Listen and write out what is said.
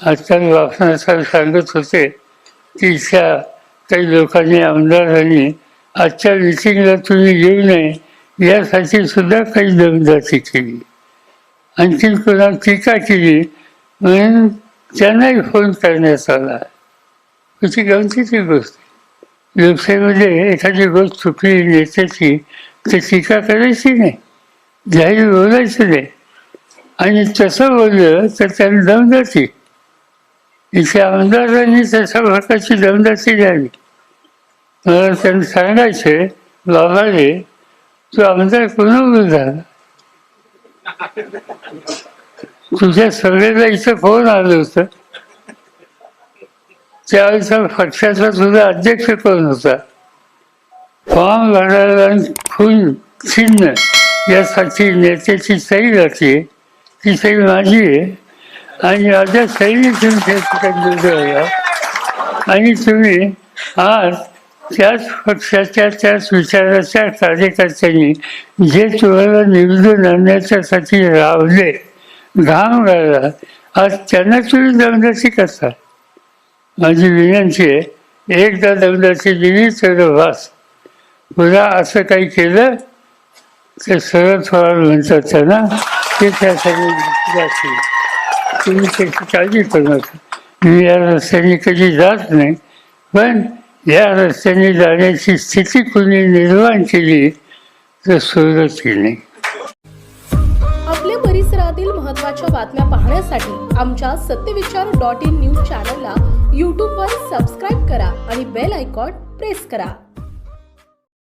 आजकाल वासना सांगत होते की इथल्या काही लोकांनी आमदारांनी आजच्या मिटिंगला तुम्ही येऊ नये यासाठी सुद्धा काही दमदाटी केली. आणखी कोणा टीका केली म्हणून त्यांनाही फोन करण्यात आला. त्याची गमतीची गोष्ट. आहे. लोकशाहीमध्ये एखादी गोष्ट चुकली नेत्याची तर टीका करायची नाही. जाहीर बोलायची नाही. आणि तसं बोललं तर त्याला दमदाटी. इथे आमदारांनी त्याच्या भागाची दमदाटी द्यावी मला त्यांनी सांगायचे बाबा रे तू आमदार कोणावर झाला तुझ्या सगळ्याला इथं फोन आलं होतं? त्यावेळेचा पक्षाचा तुझा अध्यक्ष कोण होता? फॉर्म भरायला खून छिन्न यासाठी नेत्याची सही लागते ती सही माझी आहे. आणि माझ्या सहीने तुम्ही त्या ठिकाणी आणि तुम्ही आज त्याच पक्षाच्या त्याच विचाराच्या कार्यकर्त्यांनी जे तुम्हाला निवडून आणण्याच्यासाठी रावले घाम राहिला आज त्यांना तुम्ही दमदाशी करता. माझी विनंती आहे एकदा दमदाशी दिली तर वास. पुन्हा असं काही केलं तर शरद पवार म्हणतात त्यांना ते त्यासाठी तुम्ही त्याची काळजी करू नका. मी या रस्त्याने कधी जात नाही पण या रस्त्याने जाण्याची स्थिती कुणी निर्माण केली तर सुरत नाही आपल्या परिसरातील महत्त्वाच्या बातम्या पाहण्यासाठी आमच्या सत्यविचार डॉट इन न्यूज चॅनलला यूट्यूबवर सबस्क्राईब करा आणि बेल आयकॉन प्रेस करा.